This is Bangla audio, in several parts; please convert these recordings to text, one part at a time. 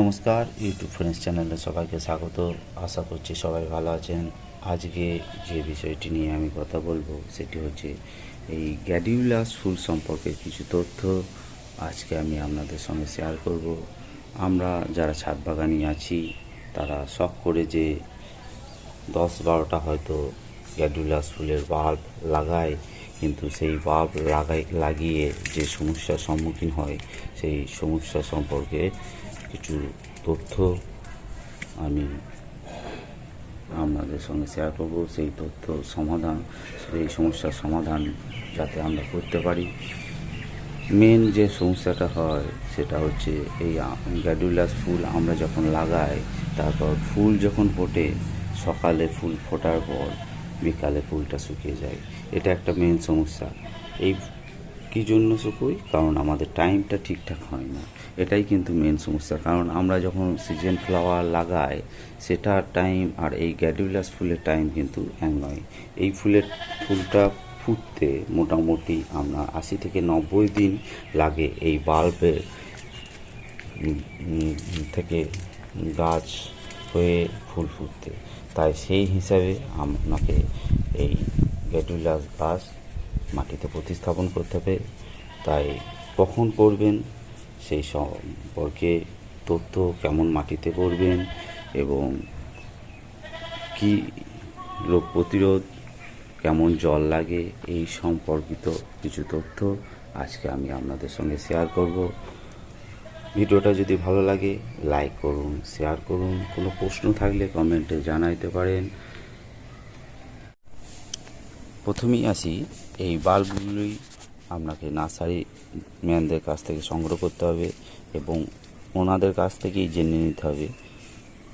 নমস্কার ইউটিউব ফ্রেন্ডস চ্যানেলে সবাইকে স্বাগত। আশা করছি সবাই ভালো আছেন। আজকে যে বিষয়টি নিয়ে আমি কথা বলব, সেটি হচ্ছে এই গ্যাডিউলাস ফুল সম্পর্কে কিছু তথ্য। আজকে আমি আপনাদের সঙ্গে শেয়ার করব। আমরা যারা ছাদ বাগানি আছি, তারা শখ করে যে দশ বারোটা হয়তো গ্যাডুলাস ফুলের বাল্ব লাগায়, কিন্তু সেই বাল্ব লাগাই লাগিয়ে যে সমস্যার সম্মুখীন হয়, সেই সমস্যা সম্পর্কে কিছু তথ্য আমি আপনাদের সঙ্গে শেয়ার করব। সেই তথ্য সমাধান, সেই সমস্যার সমাধান যাতে আমরা করতে পারি। মেন যে সমস্যাটা হয়, সেটা হচ্ছে এই গ্যাডুলাস ফুল আমরা যখন লাগাই, তারপর ফুল যখন ফোটে, সকালে ফুল ফোটার পর বিকালে ফুলটা শুকিয়ে যায়। এটা একটা মেন সমস্যা। এই কী জন্য শুকুই? কারণ আমাদের টাইমটা ঠিকঠাক হয় না। এটাই কিন্তু মেন সমস্যা। কারণ আমরা যখন সিজন ফ্লাওয়ার লাগাই, সেটার টাইম আর এই গ্যাডুলাস ফুলের টাইম কিন্তু এক নয়। এই ফুলের ফুলটা ফুটতে মোটামুটি আমরা আশি থেকে নব্বই দিন লাগে এই বাল্বের থেকে গাছ হয়ে ফুল ফুটতে। তাই সেই হিসাবে আপনাকে এই গ্যাডুলাস গাছ মাটিতে প্রতিস্থাপন করতে হবে। তাই কখন করবেন সেই সম্পর্কে তথ্য কেমন মাটিতে করবেন এবং কি রোগ প্রতিরোধ, কেমন জল লাগে, এই সম্পর্কিত কিছু তথ্য আজকে আমি আপনাদের সঙ্গে শেয়ার করব। ভিডিওটা যদি ভালো লাগে লাইক করুন শেয়ার করুন। কোনো প্রশ্ন থাকলে কমেন্টে জানাইতে পারেন। প্রথমেই আসি এই বাল্বগুলি আপনাকে নার্সারি ম্যানদের কাছ থেকে সংগ্রহ করতে হবে এবং ওনাদের কাছ থেকেই জেনে নিতে হবে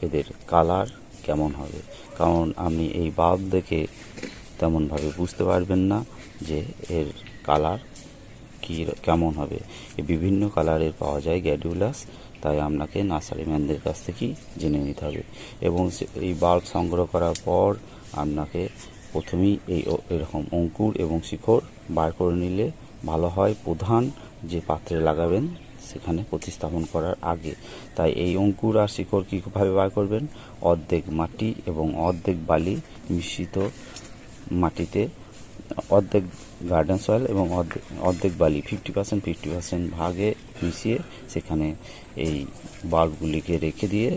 এদের কালার কেমন হবে। কারণ আপনি এই বাল্ব দেখে তেমনভাবে বুঝতে পারবেন না যে এর কালার কী কেমন হবে। বিভিন্ন কালারের পাওয়া যায় গ্যাডুলাস, তাই আপনাকে নার্সারি ম্যানদের কাছ থেকেই জেনে নিতে হবে। এবং এই বাল্ব সংগ্রহ করার পর আপনাকে প্রথমেই এই এরকম অঙ্কুর এবং শিখর বার করে নিলে ভালো হয় প্রধান যে পাত্রে লাগাবেন, সেখানে প্রতিস্থাপন করার আগে। তাই এই অঙ্কুর আর শিকড় কীভাবে বার করবেন? অর্ধেক মাটি এবং অর্ধেক বালি মিশ্রিত মাটিতে, অর্ধেক গার্ডেন সয়েল এবং অর্ধেক অর্ধেক বালি ফিফটি পার্সেন্ট ফিফটি পার্সেন্ট ভাগে মিশিয়ে সেখানে এই বাল্বগুলিকে রেখে দিয়ে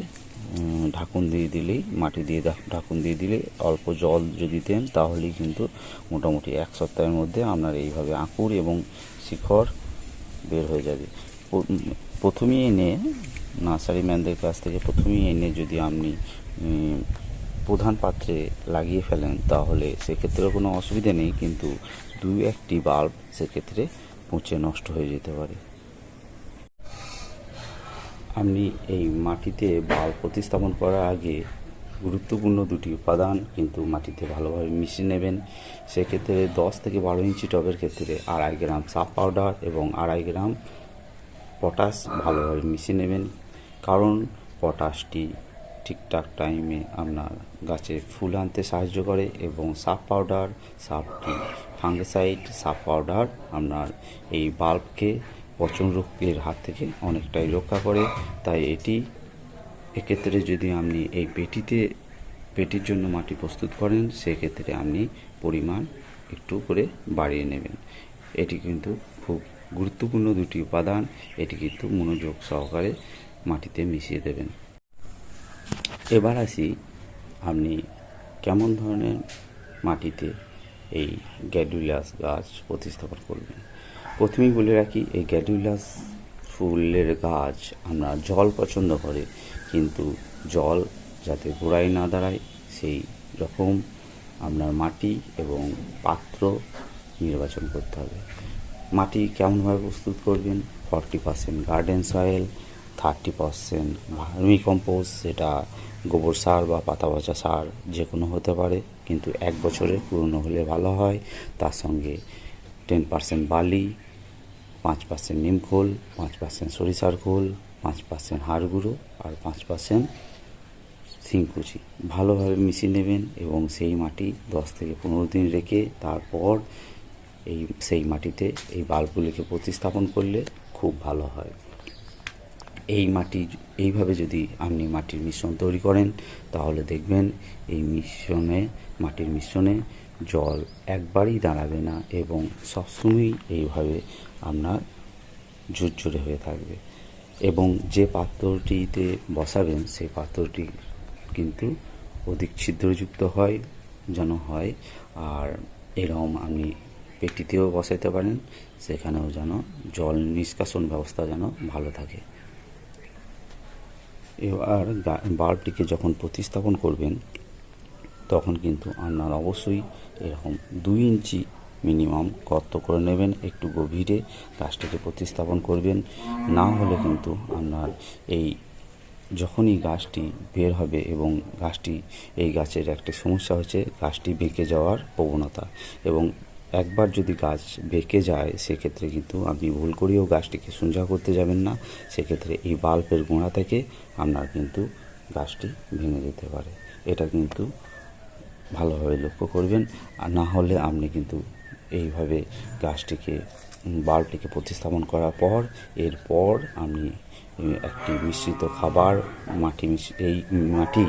ঢাকুন দিয়ে দিলেই, মাটি দিয়ে ঢাকুন দিয়ে দিলে অল্প জল যদি দেন, তাহলেই কিন্তু মোটামুটি এক সপ্তাহের মধ্যে আপনার এইভাবে আঁকুর এবং শিখর বের হয়ে যাবে। প্রথমেই এনে নার্সারি ম্যানদের কাছ থেকে প্রথমেই এনে যদি আপনি প্রধান পাত্রে লাগিয়ে ফেলেন, তাহলে সেক্ষেত্রেও কোনো অসুবিধা নেই, কিন্তু দু একটি বাল্ব সেক্ষেত্রে পচে নষ্ট হয়ে যেতে পারে। আপনি এই মাটিতে বাল্ব প্রতিস্থাপন করার আগে গুরুত্বপূর্ণ দুটি উপাদান কিন্তু মাটিতে ভালোভাবে মিশিয়ে নেবেন। সেক্ষেত্রে দশ থেকে বারো ইঞ্চি টবের ক্ষেত্রে আড়াই গ্রাম সাপ পাউডার এবং আড়াই গ্রাম পটাশ ভালোভাবে মিশিয়ে নেবেন। কারণ পটাশটি ঠিকঠাক টাইমে আপনার গাছে ফুল আনতে সাহায্য করে এবং সাপ পাউডার সাপটি ফাঙ্গিসাইড সাপ পাউডার আপনার এই বাল্বকে পচন রোগের হাত থেকে অনেকটাই রক্ষা করে তাই এটি এক্ষেত্রে যদি আপনি এই পেটিতে, পেটির জন্য মাটি প্রস্তুত করেন, সেক্ষেত্রে আপনি পরিমাণ একটু করে বাড়িয়ে নেবেন। এটি কিন্তু খুব গুরুত্বপূর্ণ দুটি উপাদান। এটি কিন্তু মনোযোগ সহকারে মাটিতে মিশিয়ে দেবেন। এবার আসি আপনি কেমন ধরনের মাটিতে এই গ্যাডুলাস গাছ প্রতিস্থাপন করবেন? প্রথমেই বলে রাখি, এই গ্যাডুলাস ফুলের গাছ আমরা জল পছন্দ করে, কিন্তু জল যাতে গোড়ায় না দাঁড়ায়, সেই রকম আপনার মাটি এবং পাত্র নির্বাচন করতে হবে। মাটি কেমনভাবে প্রস্তুত করবেন? Forty percent garden soil, thirty percent vermicompost সেটা গোবর সার বা পাতা পচা সার যে কোনো হতে পারে, কিন্তু এক বছরের পুরনো হলে ভালো হয়। তার সঙ্গে টেন পার্সেন্ট বালি পাঁচ পার্সেন্ট নিম খোল পাঁচ পার্সেন্ট সরিষার খোল পাঁচ পার্সেন্ট হাড় গুঁড়ো আর পাঁচ পার্সেন্ট শিংকুচি ভালোভাবে মিশিয়ে নেবেন এবং সেই মাটি দশ থেকে পনেরো দিন রেখে তারপর এই, সেই মাটিতে এই বাল্বগুলিকে প্রতিস্থাপন করলে খুব ভালো হয়। এই মাটি, এইভাবে যদি আপনি মাটির মিশ্রণ তৈরি করেন, তাহলে দেখবেন এই মিশ্রণে, মাটির মিশ্রণে জল একবারই দাঁড়াবে না এবং সবসময়ই এইভাবে আপনার ঝুরঝুরে হয়ে থাকবে। এবং যে পাত্রটিতে বসাবেন, সেই পাত্রটি কিন্তু অধিক ছিদ্রযুক্ত হয়, যেন হয়, আর এরকম আপনি পেটিতেও বসাইতে পারেন, সেখানেও যেন জল নিষ্কাশন ব্যবস্থা যেন ভালো থাকে। এবার বাল্বটিকে যখন প্রতিস্থাপন করবেন তখন কিন্তু আপনার অবশ্যই এরকম দুই ইঞ্চি মিনিমাম গর্ত করে নেবেন, একটু গভীরে গাছটিকে প্রতিস্থাপন করবেন। না হলে কিন্তু আপনার এই যখনই গাছটি বের হবে এবং গাছটি, এই গাছের একটা সমস্যা হচ্ছে গাছটি বেঁকে যাওয়ার প্রবণতা এবং একবার যদি গাছ বেঁকে যায়, সেক্ষেত্রে কিন্তু আপনি ভুল করেও গাছটিকে সুঞ্জা করতে যাবেন না। সেক্ষেত্রে এই বাল্বের গোড়া থেকে আপনার কিন্তু গাছটি ভেঙে যেতে পারে। এটা কিন্তু ভালোভাবে লক্ষ্য করবেন। আর না হলে আপনি কিন্তু এইভাবে গাছটিকে বাল্বটিকে প্রতিস্থাপন করার পর এরপর উম, একটি মিশ্রিত খাবার মাটি এই মাটি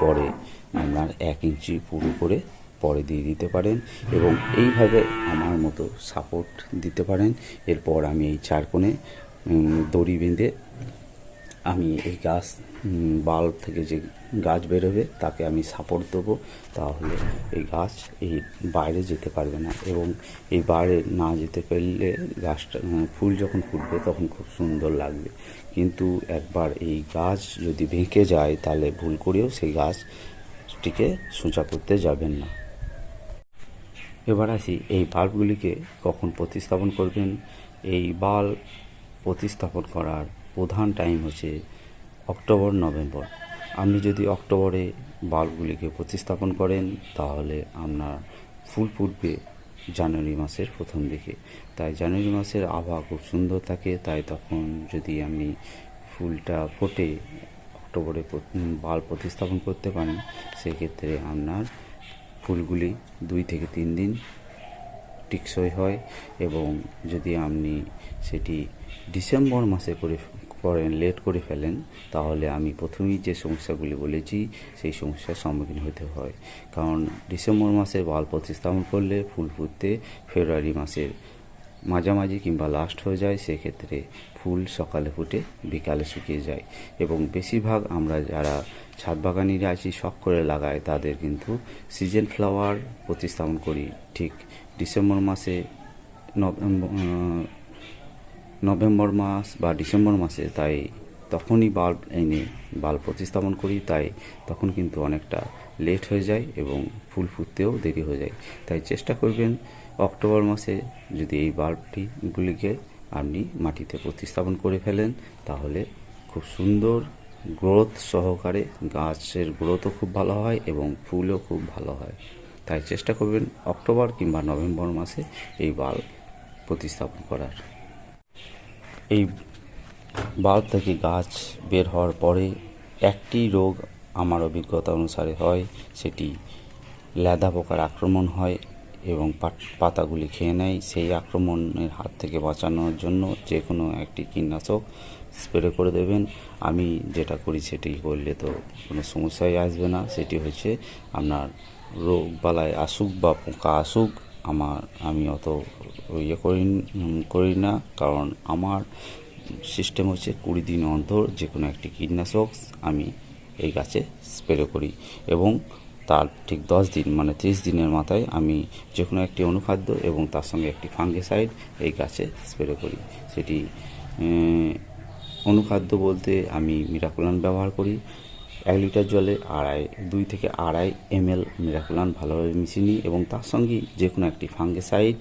পরে আপনার এক ইঞ্চি পুরো করে পরে দিয়ে দিতে পারেন এবং এইভাবে আমার মতো সাপোর্ট দিতে পারেন। এরপর আমি এই চার কোণে দড়ি বেঁধে আমি এই গাছ বাল্ব থেকে যে গাছ বেরোবে, তাকে আমি সাপোর্ট দেবো। তাহলে এই গাছ এই বাইরে যেতে পারবে না এবং এই বাইরে না যেতে পারলে গাছটা ফুল যখন ফুটবে তখন খুব সুন্দর লাগবে। কিন্তু একবার এই গাছ যদি ভেঙে যায়, তাহলে ভুল করেও সেই গাছটিকে সোজা করতে যাবেন না। এবার আসি, এই বাল্বগুলিকে কখন প্রতিস্থাপন করবেন? এই বাল্ব প্রতিস্থাপন করার প্রধান টাইম হচ্ছে অক্টোবর, নভেম্বর। আপনি যদি অক্টোবরে বাল্বগুলিকে প্রতিস্থাপন করেন, তাহলে আপনার ফুল ফুটবে জানুয়ারি মাসের প্রথম দিকে। তাই জানুয়ারি মাসের আবহাওয়া খুব সুন্দর থাকে, তাই তখন যদি আপনি ফুলটা ফোটে, অক্টোবরে বাল্ব প্রতিস্থাপন করতে পারেন, সেক্ষেত্রে আপনার ফুলগুলি দুই থেকে তিন দিন টিকসই হয় এবং যদি আপনি সেটি ডিসেম্বর মাসে করে করেন লেট করে ফেলেন, তাহলে আমি প্রথমেই যে সমস্যাগুলি বলেছি, সেই সমস্যার সম্মুখীন হতে হয়। কারণ ডিসেম্বর মাসে বাল প্রতিস্থাপন করলে ফুল ফুটতে ফেব্রুয়ারি মাসের মাঝামাঝি কিংবা লাস্ট হয়ে যায়, সেক্ষেত্রে ফুল সকালে ফুটে বিকালে শুকিয়ে যায়। এবং বেশিরভাগ আমরা যারা ছাদ বাগানিরা আছি, শখ করে লাগায়, তাদের কিন্তু সিজন ফ্লাওয়ার প্রতিস্থাপন করি। ঠিক ডিসেম্বর মাসে নভেম্বর মাস বা ডিসেম্বর মাসে, তাই তখনই বাল্ব এনে বাল্ব প্রতিস্থাপন করি, তাই তখন কিন্তু অনেকটা লেট হয়ে যায় এবং ফুল ফুটতেও দেরি হয়ে যায়। তাই চেষ্টা করবেন অক্টোবর মাসে যদি এই বাল্বটিগুলিকে আপনি মাটিতে প্রতিস্থাপন করে ফেলেন, তাহলে খুব সুন্দর গ্রোথ সহকারে গাছের গ্রোথও খুব ভালো হয় এবং ফুলও খুব ভালো হয়। তাই চেষ্টা করবেন অক্টোবর কিংবা নভেম্বর মাসে এই বাল্ব প্রতিস্থাপন করার। এই বাল্ব থেকে গাছ বের হওয়ার পরে একটি রোগ আমার অভিজ্ঞতা অনুসারে হয়, সেটি ল্যাদা পোকার আক্রমণ হয় এবং পাতাগুলি খেয়ে নেয়। সেই আক্রমণের হাত থেকে বাঁচানোর জন্য যে কোনো একটি কীটনাশক স্প্রে করে দেবেন। আমি যেটা করি সেটি করলে তো কোনো সমস্যাই আসবে না। সেটি হচ্ছে আপনার রোগ বালায় আসুক বা পোকা আসুক আমার, আমি অত ইয়ে করি করি না, কারণ আমার সিস্টেম হচ্ছে কুড়ি দিন অন্তর যে কোনো একটি কীটনাশক আমি এই গাছে স্প্রে করি এবং তার ঠিক দশ দিন মানে ত্রিশ দিনের মাথায় আমি যে কোনো একটি অনুখাদ্য এবং তার সঙ্গে একটি ফাঙ্গিসাইড এই গাছে স্প্রে করি। সেটি অনুখাদ্য বলতে আমি মিরাকুলান ব্যবহার করি। এক লিটার জলে আড়াই, দুই থেকে আড়াই এম এল মিরাকুলান ভালোভাবে মিশিয়ে নিই এবং তার সঙ্গে যে কোনো একটি ফাঙ্গিসাইড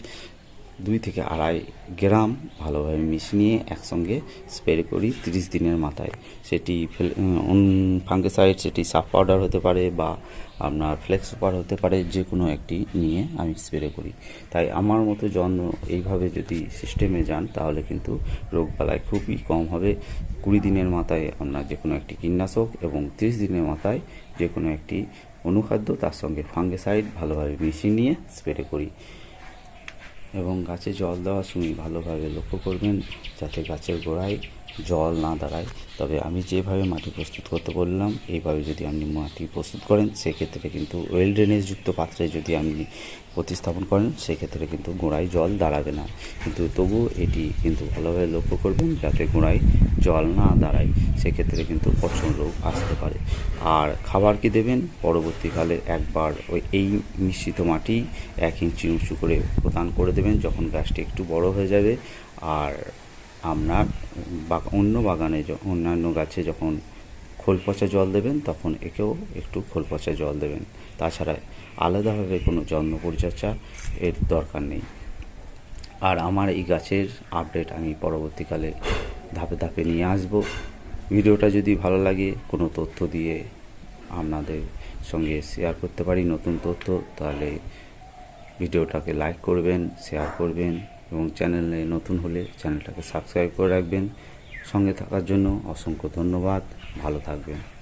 দুই থেকে আড়াই গ্রাম ভালোভাবে মিশিয়ে একসঙ্গে স্প্রে করি তিরিশ দিনের মাথায়। সেটি ফাঙ্গিসাইড, সেটি সাফ পাউডার হতে পারে বা আপনার ফ্লেক্স সুপার হতে পারে যে কোনো একটি নিয়ে আমি স্প্রে করি। তাই আমার মতো যত্ন এইভাবে যদি সিস্টেমে যান, তাহলে কিন্তু রোগবালাই খুবই কম হবে। কুড়ি দিনের মাথায় আপনার যে কোনো একটি কীটনাশক এবং তিরিশ দিনের মাথায় যে কোনো একটি অনুখাদ্য তার সঙ্গে ফাঙ্গিসাইড ভালোভাবে মিশিয়ে নিয়ে স্প্রে করি। এবং গাছে জল দেওয়ার সময় ভালোভাবে লক্ষ্য করবেন যাতে গাছের গোড়ায় জল না দাঁড়ায়, তবে আমি যেভাবে মাটি প্রস্তুত করতে বললাম, এইভাবে যদি আপনি মাটি প্রস্তুত করেন, সেক্ষেত্রে কিন্তু ওয়েল ড্রেনেজযুক্ত পাত্রে যদি আপনি প্রতিস্থাপন করেন, সেক্ষেত্রে কিন্তু গোড়ায় জল দাঁড়াবে না। কিন্তু তবু এটি কিন্তু ভালোভাবে লক্ষ্য করবেন, যাতে গোড়ায় জল না দাঁড়ায়, সেক্ষেত্রে কিন্তু পচন রোগ আসতে পারে। আর খাবার কি দেবেন? পরবর্তীকালে একবার ওই, এই মিশ্রিত মাটি এক ইঞ্চি উঁচু করে প্রদান করে দেবেন, যখন গাছটি একটু বড় হয়ে যাবে। আর আপনার অন্য বাগানে অন্যান্য গাছে যখন খোল পচা জল দেবেন, তখন একেও একটু খোল পচা জল দেবেন। তাছাড়া আলাদাভাবে কোনো যত্ন পরিচর্যা এর দরকার নেই। আর আমার এই গাছের আপডেট আমি পরবর্তীকালে ধাপে ধাপে নিয়ে আসব। ভিডিওটা যদি ভালো লাগে, কোনো তথ্য দিয়ে আপনাদের সঙ্গে শেয়ার করতে পারি নতুন তথ্য, তাহলে ভিডিওটাকে লাইক করবেন, শেয়ার করবেন। এবং চ্যানেলে নতুন হলে চ্যানেলটাকে সাবস্ক্রাইব করে রাখবেন। সঙ্গে থাকার জন্য অসংখ্য ধন্যবাদ। ভালো থাকবেন।